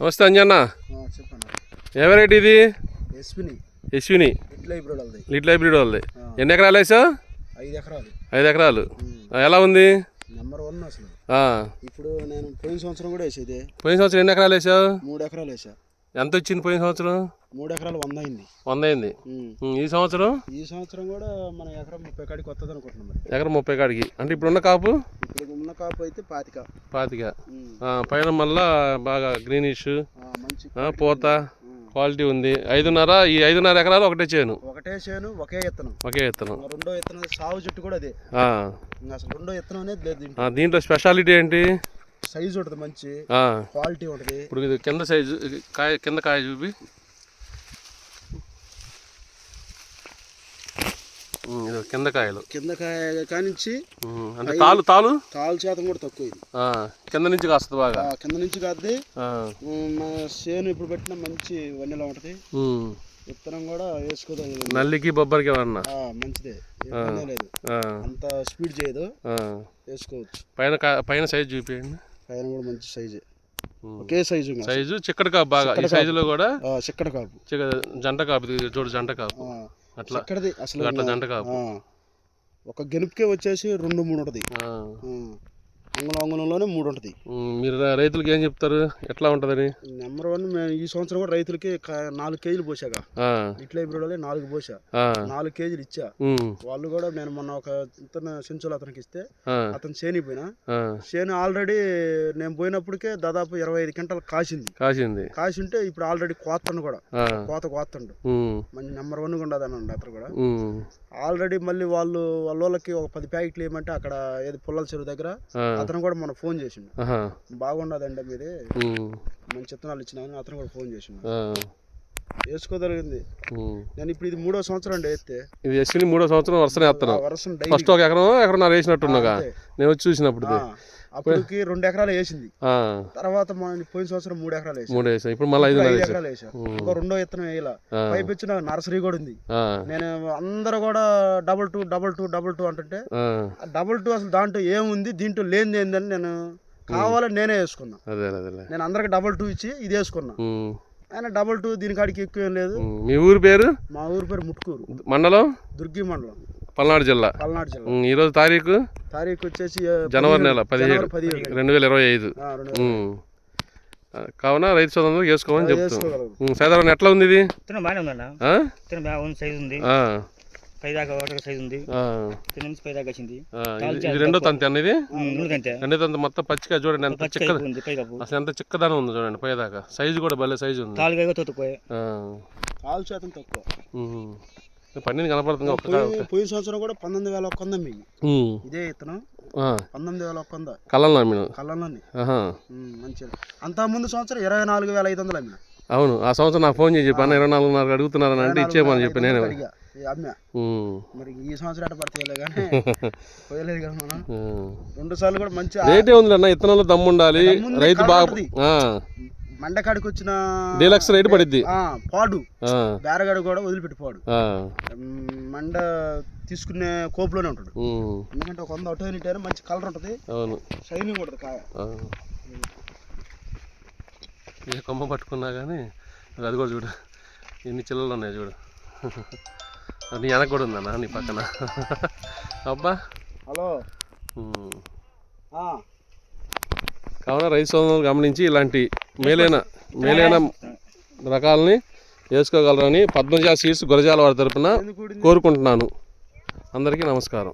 నమస్తే అంజన్న. చెప్పండి. ఏ వెరైటీ ఇది? యశ్విని. లిటిల్ హైబ్రిడ్ వాళ్ళది. ఎన్ని ఎకరాలు వేసావు? ఐదు ఎకరాలు. ఐదు ఎకరాలు. ఎలా ఉంది? నెంబర్ వన్ అసలు. ఇప్పుడు నేను పోయిన సంవత్సరం కూడా వేసేది. పోయిన సంవత్సరం ఎన్ని ఎకరాలు వేసావు? మూడు ఎకరాలు వేసా. ఎంత వచ్చింది పోయిన సంవత్సరం? మూడు ఎకరాలు వంద అయింది. వంద అయింది. ఈ సంవత్సరం? ఈ సంవత్సరం కూడా మన ఎకరం ముప్పై కాడికి వస్తుంది అనుకుంటున్నాం ఎకరం ముప్పై కాడికి. అంటే ఇప్పుడున్న కాపు? ఇప్పుడు కాపు అయితే పాతిక. పాతిక. పైన మళ్ళా బాగా గ్రీనిష్. పూత. క్వాలిటీ ఉంది. ఐదున్నర ఈ ఐదున్నర ఎకరాలు ఒకటే చేయను ఒకటే చేను ఒకే ఇత్తనం ఒకే విత్తనం ఇంకా రెండో ఇత్తనం సాగు చెట్టు కూడా అదే. అసలు రెండో ఇత్తనం అనేది లేదు దీంట్లో. స్పెషాలిటీ ఏంటి? సైజు ఉంటుంది మంచి. క్వాలిటీ ఉంటుంది. ఇప్పుడు కింద సైజు కాయ కింద కాయ చూపి ఉమ్, ఇది కింద కాయలు. కింద కాయ కానించి అంటే తాలు తాలు? తాలు శాతం కూడా తక్కువ ఇది. ఆ, కింద నుంచి కాస్తుంది బాగా? కింద నుంచి కాద్ది. చేను ఇప్పుడు పెట్టిన మంచి వన్నెలా ఉంటుంది. విత్తనం కూడా వేసుకోదగ్గ నల్లికి బొబ్బరికి ఏమన్నా? మంచిదే. లేదు. అంత స్పీడ్ చేయదు. వేసుకోవచ్చు. పైన పైన సైజు చూపించండి పైన కూడా మంచి సైజే. ఒకే సైజు. సైజు చిక్కడి కాపు బాగా. ఈ సైజులో కూడా చిక్కడ కాపు. జంట కాపు. చూడు జంట కాపు. అట్లా. అసలు అట్లా జంట ఒక గెలుపుకే వచ్చేసి రెండు మూడు ఉంటుంది. అంగుళంలోనే మూడు ఉంటుంది. మీరు రైతులకి ఏం చెప్తారు? ఎట్లా ఉంటుందని? నెంబర్ వన్ మేము ఈ సంవత్సరం కూడా రైతులకి నాలుగు కేజీలు పోసాగా. ఇట్లా ఇప్పుడు నాలుగు పోసా. నాలుగు కేజీలు ఇచ్చా. వాళ్ళు కూడా నేను మొన్న ఒక ఇతను సెంచులు అతనికి ఇస్తే అతను చేనిపోయినా ఆ. చేను ఆల్రెడీ నేను పోయినప్పటికే దాదాపు ఇరవై ఐదు గంటలు కాసింది. కాసింది. కాసి ఉంటే ఇప్పుడు ఆల్రెడీ కోతండు కూడా. కోత కోతండు ఉమ్, మంచి నెంబర్ వన్ ఉండదు అనండి అతను కూడా. ఆల్రెడీ మళ్ళీ వాళ్ళు వాళ్ళ వాళ్ళకి ఒక పది ప్యాకెట్లు ఏమంటే అక్కడ ఏది పుల్లల చెరువు దగ్గర ఆ, అతను కూడా మన ఫోన్ చేసిండు. బాగుండదండి మీది. ఉమ్, మంచి విత్తనాలు ఇచ్చినాను అతను కూడా ఫోన్ చేసిండు. వేసుకోగలిగింది. నేను ఇప్పుడు ఇది మూడో సంవత్సరం అండి వేస్తే ఇది ఎస్విని మూడో సంవత్సరం వరుసనే వేస్తున్నాం వర్షం డైలీ. ఫస్ట్ ఒక ఎకరం ఎకరం వేసినట్టున్నాగా. నేను వచ్చి చూసినప్పుడు. అప్పటికి రెండు ఎకరాలు వేసింది. తర్వాత మన పోయిన సంవత్సరం మూడు ఎకరాలు వేసి. మూడు వేసాం. ఇప్పుడు మళ్ళీ ఐదు ఎకరాలు వేసా. ఇంకో రెండో విత్తనం వేయాల. పైపు ఇచ్చిన నర్సరీ కూడా ఉంది. నేను అందరూ కూడా double two double two double two అంటుంటే డబల్ టూ అసలు దాంట్లో ఏముంది? దీంట్లో లేనిది ఏందని నేను కావాలని నేనే వేసుకున్నా. నేను అందరికి డబల్ టూ ఇచ్చి ఇది వేసుకున్నా. ఆయన డబల్ టూ దీనికాడికి ఎక్కువ ఏం లేదు. మీ ఊరి పేరు? మా ఊరి పేరు ముట్కూరు మండలం? దుర్గి మండలం. పల్నాడు జిల్లా. పల్నాడు జిల్లా. ఉమ్, ఈరోజు తారీఖు? తారీఖు వచ్చేసి జనవరి. నెల పదిహేడు. రెండు వేల ఇరవై ఐదు. కావున రైతు సోదరులు చేసుకోమని చెప్తాం సైదారాన్ని ఎట్లా ఉంది ఇది? రెండో తంతి అన్న ఇది? రెండో తంతి. మొత్తం పచ్చిగా చూడండి ఎంత పచ్చి చిక్క ఉంది పై కప్పు అసలు ఎంత చిక్కదనం ఉంది చూడండి పోయేదాకా సైజు కూడా భలే సైజు ఉంది. కాలు శాతం తక్కువ. పండింది కనపడుతుంది ఒక్క. పోయిన సంవత్సరం కూడా పంతొమ్మిది వేల ఒక్క వంద మీ ఉమ్. ఇదే ఇతను ఆ, పంతొమ్మిది వేల ఒక్క వంద. కళ్ళల్లో అమ్మిన. మంచిగా. అంతా ముందు సంవత్సరం ఇరవై నాలుగు వేల ఐదు వందలు అమ్మిన. అవును ఆ సంవత్సరం నాకు ఫోన్ చేసి చెప్పాను ఇరవై నాలుగున్నరకు అడుగుతున్నారని అంటే ఇచ్చేయమని చెప్పి నేను అమ్మా. మరి ఈ సంవత్సరం అట్ట పడతాయిలే కానీ పోయలేదు కదా మనం. రెండు సార్లు కూడా మంచి రేటే ఉంది అన్న ఇత్తనంలో దమ్ము ఉండాలి. దమ్ముంది, రైతు బాగా మండకాడికి వచ్చిన డీలక్స్ రేటు పడిద్ది. పాడు. బేరగాడు కూడా వదిలిపెట్టి పాడు. మండ తీసుకునే కోపులోనే ఉంటాడు. ఎందుకంటే ఒక వంద అటు అయినా మంచి కలర్ ఉంటుంది. అవును. షైనింగ్ ఉంటుంది కాయ. ఏ కొమ్మ పట్టుకున్నా కానీ అది కూడా చూడు. ఎన్ని చిల్లలు ఉన్నాయి చూడు. నీ వెనక కూడా ఉందన్న నీ పక్కన? అబ్బా. హలో. కావున రైతు సోదరులు గమనించి ఇలాంటి మేలైన మేలైన రకాలని వేసుకోగలరని పద్మజా సీడ్స్ గురజాల వారి తరపున కోరుకుంటున్నాను. అందరికీ నమస్కారం.